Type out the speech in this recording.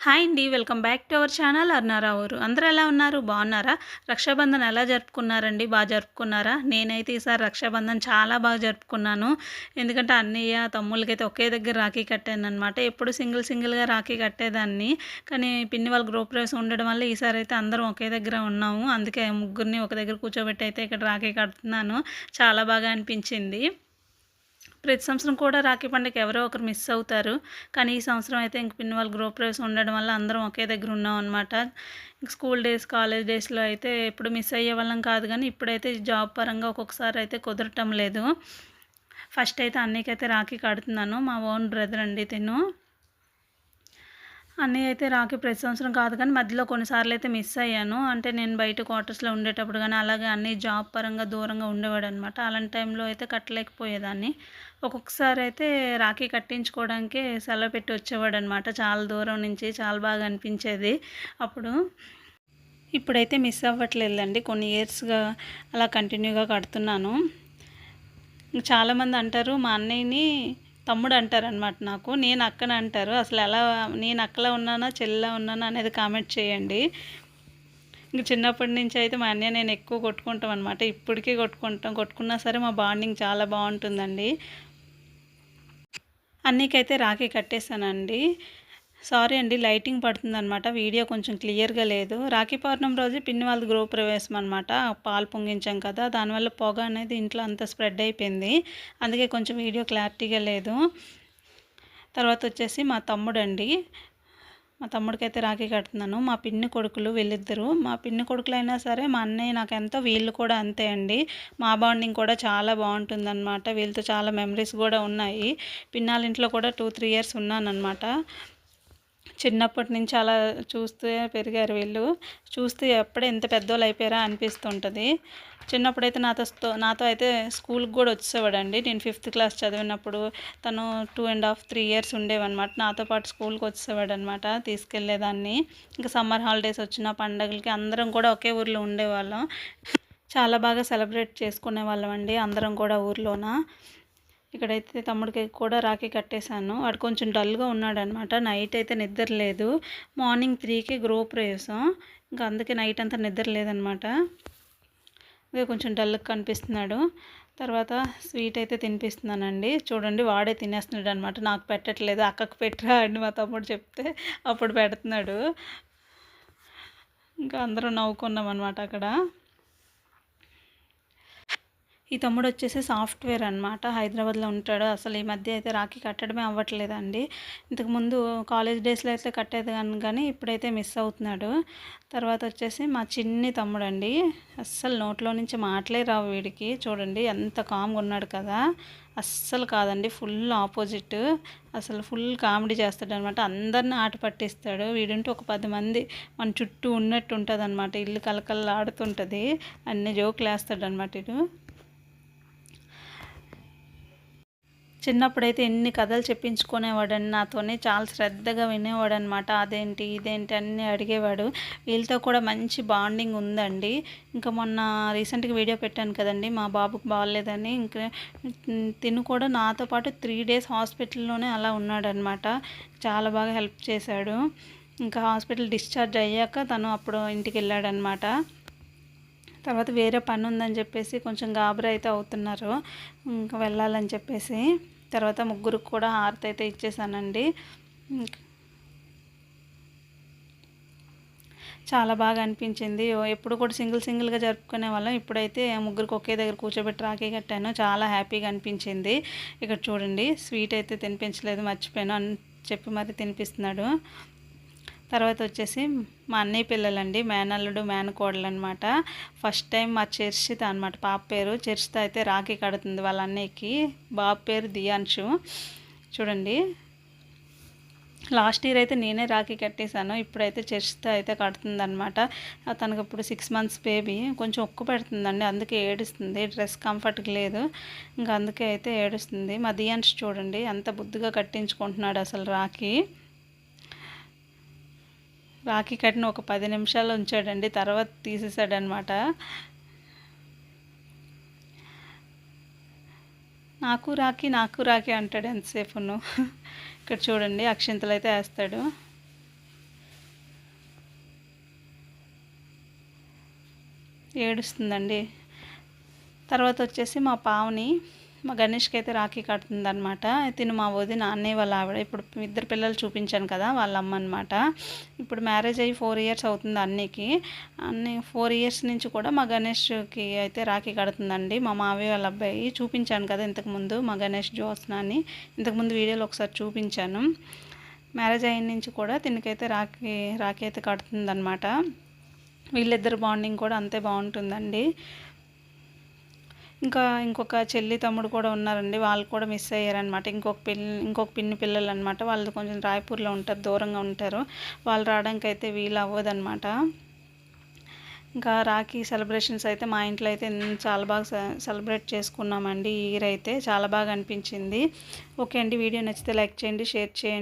Hi అండి welcome back to our channel అర్నారా ఊరు. అందరూ ఎలా ఉన్నారు? బాగున్నారా? రక్షాబంధన్ ఎలా జరుపుకున్నారండి? బాగా జరుపుకున్నారా? నేనైతే ఈసారి రక్షాబంధన్ చాలా బాగా జరుపుకున్నాను. ఎందుకంటే అన్నయ్య తమ్ముళ్ళకైతే ఒకే దగ్గర రాఖీ కట్టాను అనమాట ఎప్పుడు సింగిల్ సింగిల్గా రాఖీ కట్టేదాన్ని. కానీ పిన్ని వాళ్ళ గ్రూప్ రేస్ ఉండడం వల్ల ఈసారి అయితే అందరం ఒకే దగ్గర ఉన్నాము. అందుకే ముగ్గురిని ఒక దగ్గర కూర్చోబెట్టి అయితే ఇక్కడ రాఖీ కడుతున్నాను. చాలా బాగా అనిపించింది. ప్రతి సంవత్సరం కూడా రాఖీ పండుగ ఎవరో ఒకరు మిస్ అవుతారు. కానీ ఈ సంవత్సరం అయితే ఇంక పిన్ని వాళ్ళ గ్రూప్ ఉండడం వల్ల అందరం ఒకే దగ్గర ఉన్నాం అనమాట స్కూల్ డేస్ కాలేజ్ డేస్లో అయితే ఎప్పుడు మిస్ అయ్యే వాళ్ళం కాదు కానీ ఇప్పుడైతే జాబ్ పరంగా ఒక్కొక్కసారి అయితే కుదరటం లేదు. ఫస్ట్ అయితే అన్నయ్యకైతే రాఖీ కడుతున్నాను. మా ఓన్ బ్రదర్ అండి తిను అన్నీ అయితే రాఖీ ప్రతి సంవత్సరం కాదు కానీ మధ్యలో కొన్నిసార్లు అయితే మిస్ అయ్యాను. అంటే నేను బయట క్వార్టర్స్లో ఉండేటప్పుడు కానీ అలాగే అన్ని జాబ్ పరంగా దూరంగా ఉండేవాడు అనమాట అలాంటి టైంలో అయితే కట్టలేకపోయేదాన్ని. ఒక్కొక్కసారి అయితే రాఖీ కట్టించుకోవడానికే సెలవు పెట్టి వచ్చేవాడు అనమాట చాలా దూరం నుంచి చాలా బాగా అనిపించేది అప్పుడు. ఇప్పుడైతే మిస్ అవ్వట్లేదండి కొన్ని ఇయర్స్గా అలా కంటిన్యూగా కడుతున్నాను. చాలామంది అంటారు మా అన్నయ్యని తమ్ముడు అంటారనమాట నాకు. నేను అక్కన అంటారు. అసలు ఎలా నేను అక్కలా ఉన్నానా చెల్లెలా ఉన్నానా అనేది కామెంట్ చేయండి. ఇంక చిన్నప్పటి నుంచి అయితే మా అన్నయ్య నేను ఎక్కువ కొట్టుకుంటాం అనమాట ఇప్పటికీ కొట్టుకుంటాం. కొట్టుకున్నా సరే మా బాండింగ్ చాలా బాగుంటుందండి. అన్నీకైతే రాఖీ కట్టేశానండి. సారీ అండి లైటింగ్ పడుతుందనమాట వీడియో కొంచెం క్లియర్గా లేదు. రాఖీ పౌర్ణమి రోజు పిన్ని వాళ్ళ గృహ ప్రవేశం అనమాట పాలు పొంగించాం కదా దానివల్ల పొగ అనేది ఇంట్లో అంతా స్ప్రెడ్ అయిపోయింది. అందుకే కొంచెం వీడియో క్లారిటీగా లేదు. తర్వాత వచ్చేసి మా తమ్ముడు అండి మా తమ్ముడికైతే రాఖీ కడుతున్నాను. మా పిన్ని కొడుకులు వీళ్ళిద్దరు మా పిన్ని కొడుకులు అయినా సరే మా అన్నయ్య నాకు ఎంతో వీళ్ళు కూడా అంతే అండి. మా బాండింగ్ కూడా చాలా బాగుంటుందన్నమాట వీళ్ళతో చాలా మెమరీస్ కూడా ఉన్నాయి. పిన్నాళ్ళ ఇంట్లో కూడా టూ త్రీ ఇయర్స్ ఉన్నానన్నమాట. చిన్నప్పటి నుంచి అలా చూస్తూ పెరిగారు వీళ్ళు. చూస్తే ఎప్పుడే ఎంత పెద్దోళ్ళు అయిపోయారా అనిపిస్తుంటుంది. చిన్నప్పుడైతే నాతో నాతో అయితే స్కూల్కి కూడా వచ్చేవాడండి. నేను ఫిఫ్త్ క్లాస్ చదివినప్పుడు తను two and half three years ఉండేవన్నమాట. నాతో పాటు స్కూల్కి వచ్చేవాడు అనమాట తీసుకెళ్ళేదాన్ని ఇంకా సమ్మర్ హాలిడేస్ వచ్చిన పండగలకి అందరం కూడా ఒకే ఊర్లో ఉండేవాళ్ళం. చాలా బాగా సెలబ్రేట్ చేసుకునే వాళ్ళం అండి అందరం కూడా ఊర్లోన. ఇక్కడైతే తమ్ముడికి కూడా రాఖీ కట్టేశాను. వాడు కొంచెం డల్గా ఉన్నాడనమాట. నైట్ అయితే నిద్ర లేదు. మార్నింగ్ త్రీకి గ్రూప్ వేసాం ఇంకా అందుకే నైట్ అంతా నిద్ర లేదనమాట. ఇదే కొంచెం డల్గా కనిపిస్తున్నాడు. తర్వాత స్వీట్ అయితే తినిపిస్తున్నానండి. చూడండి వాడే తినేస్తున్నాడు అనమాట నాకు పెట్టట్లేదు. అక్కకు పెట్టరా అని మా తమ్ముడు చెప్తే అప్పుడు పెడుతున్నాడు. ఇంకా అందరం నవ్వుకున్నాం అనమాట అక్కడ. ఈ తమ్ముడు వచ్చేసి సాఫ్ట్వేర్ అనమాట హైదరాబాద్లో ఉంటాడు. అసలు ఈ మధ్య అయితే రాఖీ కట్టడమే అవ్వట్లేదండి. ఇంతకుముందు కాలేజ్ డేస్లో అయితే కట్టేది కానీ కానీ ఇప్పుడైతే మిస్ అవుతున్నాడు. తర్వాత వచ్చేసి మా చిన్ని తమ్ముడు అండి అస్సలు నోట్లో నుంచి మాటలే రావు వీడికి. చూడండి ఎంత కామ్గా ఉన్నాడు కదా. అస్సలు కాదండి ఫుల్ ఆపోజిట్. అసలు ఫుల్ కామెడీ చేస్తాడు అనమాట అందరిని ఆట పట్టిస్తాడు. వీడుంటే ఒక పది మంది మన చుట్టూ ఉన్నట్టు ఉంటుంది అనమాట ఇల్లు కలకల్లా ఆడుతుంటుంది అన్ని జోకులు వేస్తాడు అనమాట ఇటు చిన్నప్పుడైతే ఎన్ని కథలు చెప్పించుకునేవాడని నాతోనే చాలా శ్రద్ధగా వినేవాడు అనమాట అదేంటి ఇదేంటి అన్నీ అడిగేవాడు. వీళ్ళతో కూడా మంచి బాండింగ్ ఉందండి. ఇంకా మొన్న రీసెంట్గా వీడియో పెట్టాను కదండి మా బాబుకు బాగాలేదని ఇంకా తిను కూడా నాతో పాటు త్రీ డేస్ హాస్పిటల్లోనే అలా ఉన్నాడనమాట. చాలా బాగా హెల్ప్ చేశాడు. ఇంకా హాస్పిటల్ డిశ్చార్జ్ అయ్యాక తను అప్పుడు ఇంటికి వెళ్ళాడనమాట. తర్వాత వేరే పని ఉందని చెప్పేసి కొంచెం గాబరా అయితే అవుతున్నారు. ఇంకా వెళ్ళాలని చెప్పేసి తర్వాత ముగ్గురికి కూడా హారతి అయితే ఇచ్చేసానండి. చాలా బాగా అనిపించింది. ఎప్పుడు కూడా సింగిల్ సింగిల్గా జరుపుకునే వాళ్ళం. ఇప్పుడైతే ముగ్గురికి ఒకే దగ్గర కూర్చోబెట్టి రాఖీ కట్టాను. చాలా హ్యాపీగా అనిపించింది. ఇక్కడ చూడండి స్వీట్ అయితే తినిపించలేదు మర్చిపోయాను అని చెప్పి మరి తినిపిస్తున్నాడు. తర్వాత వచ్చేసి మా అన్నయ్య పిల్లలండి మేనల్లుడు మేనకోడలు అనమాట ఫస్ట్ టైం మా చర్చిత అనమాట పాప పేరు చర్చితో అయితే రాఖీ కడుతుంది వాళ్ళ అన్నయ్యకి. బాబు పేరు దియాన్షు చూడండి. లాస్ట్ ఇయర్ అయితే నేనే రాఖీ కట్టేశాను. ఇప్పుడైతే చర్చితో అయితే కడుతుంది అనమాట తనకు ఇప్పుడు సిక్స్ మంత్స్ బేబీ కొంచెం ఉక్కు పెడుతుందండి. అందుకే ఏడుస్తుంది. డ్రెస్ కంఫర్ట్గా లేదు. ఇంకా అందుకే అయితే ఏడుస్తుంది. మా దియాన్ష్ చూడండి అంత బుద్ధిగా కట్టించుకుంటున్నాడు అసలు రాఖీ. రాఖీ కట్టిన ఒక పది నిమిషాలు ఉంచాడండి తర్వాత తీసేసాడనమాట నాకు రాకి నాకు రాఖీ అంటాడు ఎంతసేపును. ఇక్కడ చూడండి అక్షింతలు అయితే వేస్తాడు. ఏడుస్తుందండి. తర్వాత వచ్చేసి మా పావుని మా గణేష్కి అయితే రాఖీ కడుతుంది అనమాట తిను మా వదిన అన్నయ్య వాళ్ళ ఆవిడ. ఇప్పుడు ఇద్దరు పిల్లలు చూపించాను కదా వాళ్ళ అమ్మ అనమాట ఇప్పుడు మ్యారేజ్ అయ్యి ఫోర్ ఇయర్స్ అవుతుంది అన్నయ్యకి. అన్ని ఫోర్ ఇయర్స్ నుంచి కూడా మా గణేష్కి అయితే రాఖీ కడుతుందండి. మా మావయ్య వాళ్ళ అబ్బాయి చూపించాను కదా ఇంతకుముందు మా గణేష్ జ్యోత్స్న ఇంతకుముందు వీడియోలో ఒకసారి చూపించాను. మ్యారేజ్ అయిన నుంచి కూడా తినకైతే రాఖీ రాఖీ అయితే కడుతుందనమాట వీళ్ళిద్దరు బాండింగ్ కూడా అంతే బాగుంటుందండి. ఇంకా ఇంకొక చెల్లి తమ్ముడు కూడా ఉన్నారండి. వాళ్ళు కూడా మిస్ అయ్యారనమాట ఇంకొక పిల్ల ఇంకొక పిన్ని పిల్లలు అనమాట వాళ్ళు కొంచెం రాయపూర్లో ఉంటారు దూరంగా ఉంటారు. వాళ్ళు రావడానికి అయితే వీలు అవ్వదనమాట ఇంకా రాఖీ సెలబ్రేషన్స్ అయితే మా ఇంట్లో అయితే చాలా బాగా సెలబ్రేట్ చేసుకున్నామండి. ఈ ఇయర్ అయితే చాలా బాగా అనిపించింది. ఓకే అండి. వీడియో నచ్చితే లైక్ చేయండి షేర్ చేయండి.